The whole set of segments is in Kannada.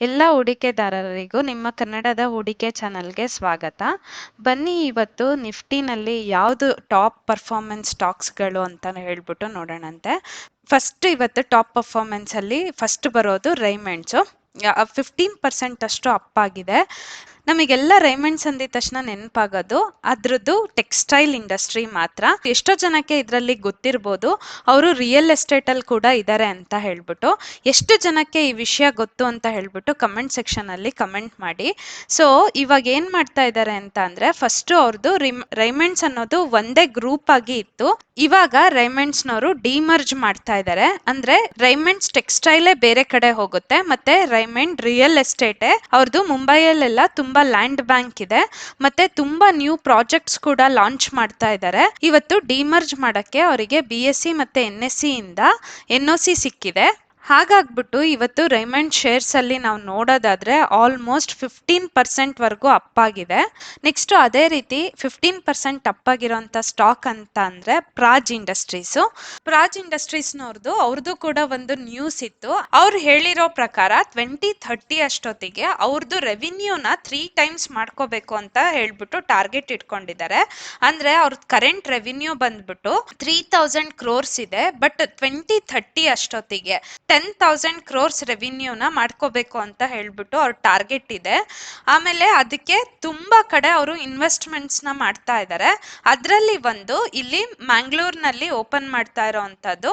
ಎಲ್ಲ ಹೂಡಿಕೆದಾರರಿಗೂ ನಿಮ್ಮ ಕನ್ನಡದ ಹೂಡಿಕೆ ಚಾನಲ್ಗೆ ಸ್ವಾಗತ. ಬನ್ನಿ ಇವತ್ತು ನಿಫ್ಟಿನಲ್ಲಿ ಯಾವುದು ಟಾಪ್ ಪರ್ಫಾರ್ಮೆನ್ಸ್ ಸ್ಟಾಕ್ಸ್ಗಳು ಅಂತ ಹೇಳ್ಬಿಟ್ಟು ನೋಡೋಣಂತೆ. ಫಸ್ಟ್ ಇವತ್ತು ಟಾಪ್ ಪರ್ಫಾರ್ಮೆನ್ಸಲ್ಲಿ ಫಸ್ಟ್ ಬರೋದು ರೈಮೆಂಡ್ಸು ಫಿಫ್ಟೀನ್ ಪರ್ಸೆಂಟ್ ಅಷ್ಟು ಅಪ್ ಆಗಿದೆ. ನಮಗೆಲ್ಲ ರೈಮಂಡ್ಸ್ ಅಂದಿದ ತಕ್ಷಣ ನೆನಪಾಗೋದು, ಅದ್ರದ್ದು ಟೆಕ್ಸ್ಟೈಲ್ ಇಂಡಸ್ಟ್ರಿ ಮಾತ್ರ. ಎಷ್ಟೋ ಜನಕ್ಕೆ ಇದರಲ್ಲಿ ಗೊತ್ತಿರ್ಬೋದು, ಅವರು ರಿಯಲ್ ಎಸ್ಟೇಟ್ ಅಲ್ಲಿ ಕೂಡ ಇದ್ದಾರೆ ಅಂತ ಹೇಳ್ಬಿಟ್ಟು. ಎಷ್ಟು ಜನಕ್ಕೆ ಈ ವಿಷಯ ಗೊತ್ತು ಅಂತ ಹೇಳ್ಬಿಟ್ಟು ಕಮೆಂಟ್ ಸೆಕ್ಷನ್ ಅಲ್ಲಿ ಕಮೆಂಟ್ ಮಾಡಿ. ಸೊ ಇವಾಗ ಏನ್ ಮಾಡ್ತಾ ಇದ್ದಾರೆ ಅಂತ ಅಂದ್ರೆ ಫಸ್ಟ್ ಅವ್ರದ್ದು ರೈಮಂಡ್ಸ್ ಅನ್ನೋದು ಒಂದೇ ಗ್ರೂಪ್ ಆಗಿ ಇತ್ತು. ಇವಾಗ ರೈಮಂಡ್ಸ್ ನವರು ಡಿಮರ್ಜ್ ಮಾಡ್ತಾ ಇದ್ದಾರೆ ಅಂದ್ರೆ ರೈಮಂಡ್ಸ್ ಟೆಕ್ಸ್ಟೈಲೇ ಬೇರೆ ಕಡೆ ಹೋಗುತ್ತೆ, ಮತ್ತೆ ರೈಮಂಡ್ ರಿಯಲ್ ಎಸ್ಟೇಟೇ ಅವ್ರದ್ದು ಮುಂಬೈಯಲ್ಲೆಲ್ಲ ತುಂಬಾ ಲ್ಯಾಂಡ್ ಬ್ಯಾಂಕ್ ಇದೆ. ಮತ್ತೆ ತುಂಬಾ ನ್ಯೂ ಪ್ರಾಜೆಕ್ಟ್ಸ್ ಕೂಡ ಲಾಂಚ್ ಮಾಡ್ತಾ ಇದ್ದಾರೆ ಇವತ್ತು ಡಿಮರ್ಜ್ ಮಾಡಕ್ಕೆ ಅವರಿಗೆ ಬಿ ಎಸ್ ಸಿ ಮತ್ತೆ ಎನ್ ಎಸ್ ಸಿ ಇಂದ ಎನ್ ಒ ಸಿ ಸಿಕ್ಕಿದೆ. ಹಾಗಾಗ್ಬಿಟ್ಟು ಇವತ್ತು ರೈಮಂಡ್ ಶೇರ್ಸಲ್ಲಿ ನಾವು ನೋಡೋದಾದ್ರೆ ಆಲ್ಮೋಸ್ಟ್ ಫಿಫ್ಟೀನ್ ಪರ್ಸೆಂಟ್ವರೆಗೂ ಅಪ್ಪಾಗಿದೆ ನೆಕ್ಸ್ಟ್ ಅದೇ ರೀತಿ ಫಿಫ್ಟೀನ್ ಪರ್ಸೆಂಟ್ ಅಪ್ ಆಗಿರೋಂಥ ಸ್ಟಾಕ್ ಅಂತ ಅಂದರೆ ಪ್ರಾಜ್ ಇಂಡಸ್ಟ್ರೀಸ್ ಪ್ರಾಜ್ ಇಂಡಸ್ಟ್ರೀಸ್ನವ್ರದ್ದು ಅವ್ರದ್ದು ಕೂಡ ಒಂದು ನ್ಯೂಸ್ ಇತ್ತು. ಅವ್ರು ಹೇಳಿರೋ ಪ್ರಕಾರ ಟ್ವೆಂಟಿ ಥರ್ಟಿ ಅಷ್ಟೊತ್ತಿಗೆ ಅವ್ರದ್ದು ರೆವಿನ್ಯೂನ ತ್ರೀ ಟೈಮ್ಸ್ ಮಾಡ್ಕೋಬೇಕು ಅಂತ ಹೇಳ್ಬಿಟ್ಟು ಟಾರ್ಗೆಟ್ ಇಟ್ಕೊಂಡಿದ್ದಾರೆ. ಅಂದ್ರೆ ಅವ್ರದ್ದು ಕರೆಂಟ್ ರೆವಿನ್ಯೂ ಬಂದ್ಬಿಟ್ಟು ತ್ರೀ ತೌಸಂಡ್ ಕ್ರೋರ್ಸ್ ಇದೆ ಬಟ್ ಟ್ವೆಂಟಿ ಥರ್ಟಿ ಅಷ್ಟೊತ್ತಿಗೆ ಟೆನ್ ತೌಸಂಡ್ ಕ್ರೋರ್ಸ್ ರೆವಿನ್ಯೂನ ಮಾಡ್ಕೋಬೇಕು ಅಂತ ಹೇಳ್ಬಿಟ್ಟು ಅವ್ರ ಟಾರ್ಗೆಟ್ ಇದೆ. ಆಮೇಲೆ ಅದಕ್ಕೆ ತುಂಬ ಕಡೆ ಅವರು ಇನ್ವೆಸ್ಟ್ಮೆಂಟ್ಸ್ನ ಮಾಡ್ತಾ ಇದ್ದಾರೆ ಅದರಲ್ಲಿ ಒಂದು ಇಲ್ಲಿ ಮ್ಯಾಂಗ್ಳೂರ್ನಲ್ಲಿ ಓಪನ್ ಮಾಡ್ತಾ ಇರೋವಂಥದ್ದು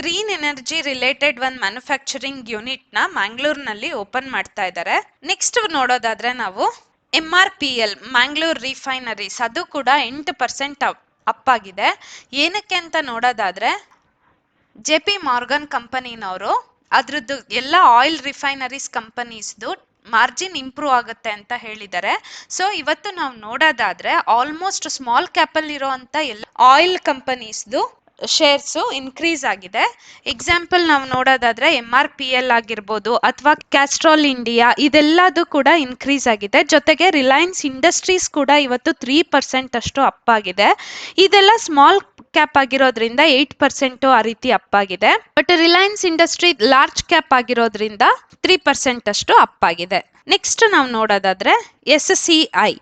ಗ್ರೀನ್ ಎನರ್ಜಿ ರಿಲೇಟೆಡ್ ಒಂದು ಮ್ಯಾನುಫ್ಯಾಕ್ಚರಿಂಗ್ ಯೂನಿಟ್ನ ಮ್ಯಾಂಗ್ಳೂರ್ನಲ್ಲಿ ಓಪನ್ ಮಾಡ್ತಾ ಇದ್ದಾರೆ ನೆಕ್ಸ್ಟ್ ನೋಡೋದಾದ್ರೆ ನಾವು M R P L Mangalore refineries ಅದು ಕೂಡ ಎಂಟು ಪರ್ಸೆಂಟ್ ಅಪ್ ಆಗಿದೆ. ಏನಕ್ಕೆ ಅಂತ ನೋಡೋದಾದ್ರೆ ಜೆ ಪಿ ಮಾರ್ಗನ್ ಕಂಪನಿನವರು, ಅದ್ರದ್ದು ಎಲ್ಲ ಆಯಿಲ್ ರಿಫೈನರೀಸ್ ಕಂಪನೀಸ್ದು ಮಾರ್ಜಿನ್ ಇಂಪ್ರೂವ್ ಆಗುತ್ತೆ ಅಂತ ಹೇಳಿದ್ದಾರೆ. ಸೊ ಇವತ್ತು ನಾವು ನೋಡೋದಾದ್ರೆ ಆಲ್ಮೋಸ್ಟ್ ಸ್ಮಾಲ್ ಕ್ಯಾಪಲ್ ಇರೋವಂಥ ಎಲ್ಲ ಆಯಿಲ್ ಕಂಪನೀಸ್ದು ಶೇರ್ಸು ಇನ್ಕ್ರೀಸ್ ಆಗಿದೆ. ಎಕ್ಸಾಂಪಲ್ ನಾವು ನೋಡೋದಾದ್ರೆ ಎಂ ಆರ್ ಪಿ ಎಲ್ ಆಗಿರ್ಬೋದು ಅಥವಾ ಕ್ಯಾಸ್ಟ್ರಾಲ್ ಇಂಡಿಯಾ ಇದೆಲ್ಲದು ಕೂಡ ಇನ್ಕ್ರೀಸ್ ಆಗಿದೆ. ಜೊತೆಗೆ ರಿಲಯನ್ಸ್ ಇಂಡಸ್ಟ್ರೀಸ್ ಕೂಡ ಇವತ್ತು ತ್ರೀ ಪರ್ಸೆಂಟ್ ಅಷ್ಟು ಅಪ್ ಆಗಿದೆ. ಇದೆಲ್ಲ ಸ್ಮಾಲ್ ಕ್ಯಾಪ್ ಆಗಿರೋದ್ರಿಂದ ಏಟ್ ಪರ್ಸೆಂಟ್ ಆ ರೀತಿ ಅಪ್ ಆಗಿದೆ. But Reliance industry large cap ಆಗಿರೋದ್ರಿಂದ ತ್ರೀ ಪರ್ಸೆಂಟ್ ಅಷ್ಟು ಅಪ್ ಆಗಿದೆ. ನೆಕ್ಸ್ಟ್ ನಾವು ನೋಡೋದಾದ್ರೆ ಎಸ್ ಸಿ ಐ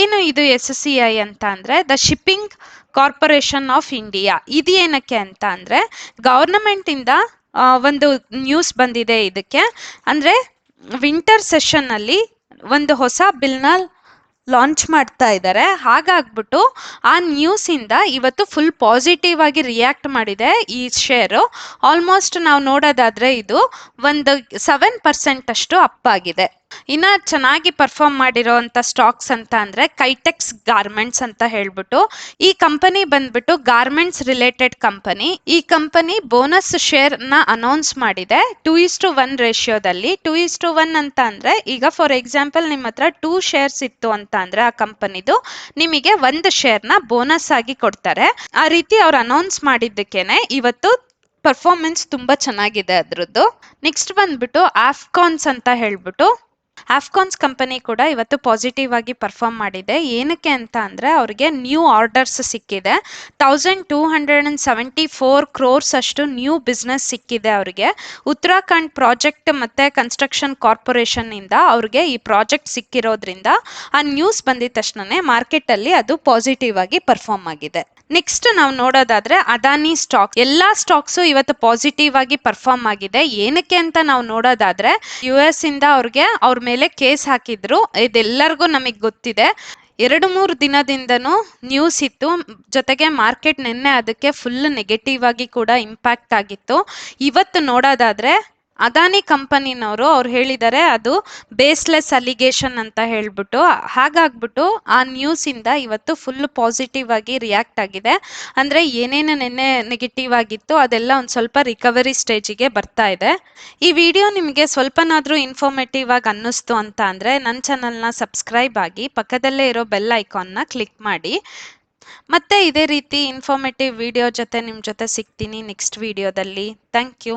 ಏನು ಇದು ಎಸ್ ಸಿ ಐ ಅಂತ ಅಂದ್ರೆ? The shipping corporation of India ಇದು ಏನಕ್ಕೆ ಅಂತ ಅಂದ್ರೆ ಗವರ್ನಮೆಂಟ್ ಇಂದ ಒಂದು ನ್ಯೂಸ್ ಬಂದಿದೆ ಇದಕ್ಕೆ. ಅಂದ್ರೆ ವಿಂಟರ್ ಸೆಷನ್ ಅಲ್ಲಿ ಒಂದು ಹೊಸ ಬಿಲ್ನ ಲಾಂಚ್ ಮಾಡ್ತಾ ಇದ್ದಾರೆ. ಹಾಗಾಗ್ಬಿಟ್ಟು ಆ ನ್ಯೂಸಿಂದ ಇವತ್ತು ಫುಲ್ ಪಾಸಿಟಿವ್ ಆಗಿ ರಿಯಾಕ್ಟ್ ಮಾಡಿದೆ ಈ ಶೇರು ಆಲ್ಮೋಸ್ಟ್ ನಾವು ನೋಡೋದಾದ್ರೆ ಇದು ಒಂದು ಸೆವೆನ್ ಪರ್ಸೆಂಟ್ ಅಷ್ಟು ಅಪ್ ಆಗಿದೆ. ಇನ್ನ ಚೆನ್ನಾಗಿ ಪರ್ಫಾರ್ಮ್ ಮಾಡಿರೋವಂಥ ಸ್ಟಾಕ್ಸ್ ಅಂತ ಅಂದರೆ ಕೈಟೆಕ್ಸ್ ಗಾರ್ಮೆಂಟ್ಸ್ ಅಂತ ಹೇಳ್ಬಿಟ್ಟು, ಈ ಕಂಪನಿ ಬಂದ್ಬಿಟ್ಟು ಗಾರ್ಮೆಂಟ್ಸ್ ರಿಲೇಟೆಡ್ ಕಂಪನಿ ಈ ಕಂಪನಿ ಬೋನಸ್ ಶೇರ್ನ ಅನೌನ್ಸ್ ಮಾಡಿದೆ ಟೂ ಇಸ್ ಟು ಒನ್ ರೇಷಿಯೋದಲ್ಲಿ ಟೂ ಇಸ್ ಟು ಒನ್ ಅಂತ ಅಂದರೆ, ಈಗ ಫಾರ್ ಎಕ್ಸಾಂಪಲ್ ನಿಮ್ಮ ಹತ್ರ ಟೂ ಶೇರ್ಸ್ ಇತ್ತು ಅಂತ ಅಂದರೆ ಆ ಕಂಪನಿದು ನಿಮಗೆ ಒಂದು ಶೇರ್ನ ಬೋನಸ್ ಆಗಿ ಕೊಡ್ತಾರೆ. ಆ ರೀತಿ ಅವ್ರು ಅನೌನ್ಸ್ ಮಾಡಿದ್ದಕ್ಕೇನೆ ಇವತ್ತು ಪರ್ಫಾರ್ಮೆನ್ಸ್ ತುಂಬಾ ಚೆನ್ನಾಗಿದೆ ಅದ್ರದ್ದು. ನೆಕ್ಸ್ಟ್ ಬಂದ್ಬಿಟ್ಟು ಆಫ್ಕಾನ್ಸ್ ಅಂತ ಹೇಳ್ಬಿಟ್ಟು ಆಫ್ಕಾನ್ಸ್ ಕಂಪನಿ ಕೂಡ ಇವತ್ತು ಪಾಸಿಟಿವ್ ಆಗಿ ಪರ್ಫಾರ್ಮ್ ಮಾಡಿದೆ. ಏನಕ್ಕೆ ಅಂತ ಅಂದ್ರೆ ಅವರಿಗೆ ನ್ಯೂ ಆರ್ಡರ್ಸ್ ಸಿಕ್ಕಿದೆ. Thousand two hundred and seventy four crores ಅಷ್ಟು ನ್ಯೂ ಬಿಸ್ನೆಸ್ ಸಿಕ್ಕಿದೆ ಅವರಿಗೆ. ಉತ್ತರಾಖಂಡ್ ಪ್ರಾಜೆಕ್ಟ್ ಮತ್ತೆ ಕನ್ಸ್ಟ್ರಕ್ಷನ್ ಕಾರ್ಪೊರೇಷನ್ ಇಂದ ಅವ್ರಿಗೆ ಈ ಪ್ರಾಜೆಕ್ಟ್ ಸಿಕ್ಕಿರೋದ್ರಿಂದ ಆ ನ್ಯೂಸ್ ಬಂದಿದ ತಕ್ಷಣನೇ ಮಾರ್ಕೆಟ್ ಅಲ್ಲಿ ಅದು ಪಾಸಿಟಿವ್ ಆಗಿ ಪರ್ಫಾರ್ಮ್ ಆಗಿದೆ. ನೆಕ್ಸ್ಟ್ ನಾವು ನೋಡೋದಾದ್ರೆ ಅದಾನಿ ಸ್ಟಾಕ್ ಎಲ್ಲಾ ಸ್ಟಾಕ್ಸು ಇವತ್ತು ಪಾಸಿಟಿವ್ ಆಗಿ ಪರ್ಫಾರ್ಮ್ ಆಗಿದೆ. ಏನಕ್ಕೆ ಅಂತ ನಾವು ನೋಡೋದಾದ್ರೆ ಯು ಎಸ್ ಇಂದ ಅವ್ರಿಗೆ ಅವ್ರ ಮೇಲೆ ಕೇಸ್ ಹಾಕಿದ್ರು. ಇದೆಲ್ಲರಿಗೂ ನಮಗೆ ಗೊತ್ತಿದೆ. ಎರಡು ಮೂರು ದಿನದಿಂದನೂ ನ್ಯೂಸ್ ಇತ್ತು. ಜೊತೆಗೆ ಮಾರ್ಕೆಟ್ ನಿನ್ನೆ ಅದಕ್ಕೆ ಫುಲ್ ನೆಗೆಟಿವ್ ಆಗಿ ಕೂಡ ಇಂಪ್ಯಾಕ್ಟ್ ಆಗಿತ್ತು. ಇವತ್ತು ನೋಡೋದಾದ್ರೆ ಅದಾನಿ ಕಂಪನಿನವರು ಅವ್ರು ಹೇಳಿದ್ದಾರೆ ಅದು ಬೇಸ್ಲೆಸ್ ಅಲಿಗೇಷನ್ ಅಂತ ಹೇಳ್ಬಿಟ್ಟು, ಹಾಗಾಗ್ಬಿಟ್ಟು ಆ ನ್ಯೂಸ್ ಇಂದ ಇವತ್ತು ಫುಲ್ ಪಾಸಿಟಿವ್ ಆಗಿ ರಿಯಾಕ್ಟ್ ಆಗಿದೆ. ಅಂದ್ರೆ ಏನೇನು ನೆನ್ನೆ ನೆಗೆಟಿವ್ ಆಗಿತ್ತು ಅದೆಲ್ಲ ಒಂದು ಸ್ವಲ್ಪ ರಿಕವರಿ ಸ್ಟೇಜಿಗೆ ಬರ್ತಾ ಇದೆ. ಈ ವಿಡಿಯೋ ನಿಮಗೆ ಸ್ವಲ್ಪನಾದರೂ ಇನ್ಫಾರ್ಮೇಟಿವ್ ಆಗಿ ಅನ್ನಿಸ್ತು ಅಂತ ಅಂದರೆ ನನ್ನ ಚಾನಲ್ನ ಸಬ್ಸ್ಕ್ರೈಬ್ ಆಗಿ ಪಕ್ಕದಲ್ಲೇ ಇರೋ ಬೆಲ್ ಐಕಾನ್ನ ಕ್ಲಿಕ್ ಮಾಡಿ. ಮತ್ತೆ ಇದೇ ರೀತಿ ಇನ್ಫಾರ್ಮೇಟಿವ್ ವಿಡಿಯೋ ಜೊತೆ ನಿಮ್ಮ ಜೊತೆ ಸಿಗ್ತೀನಿ ನೆಕ್ಸ್ಟ್ ವಿಡಿಯೋದಲ್ಲಿ ಥ್ಯಾಂಕ್ ಯು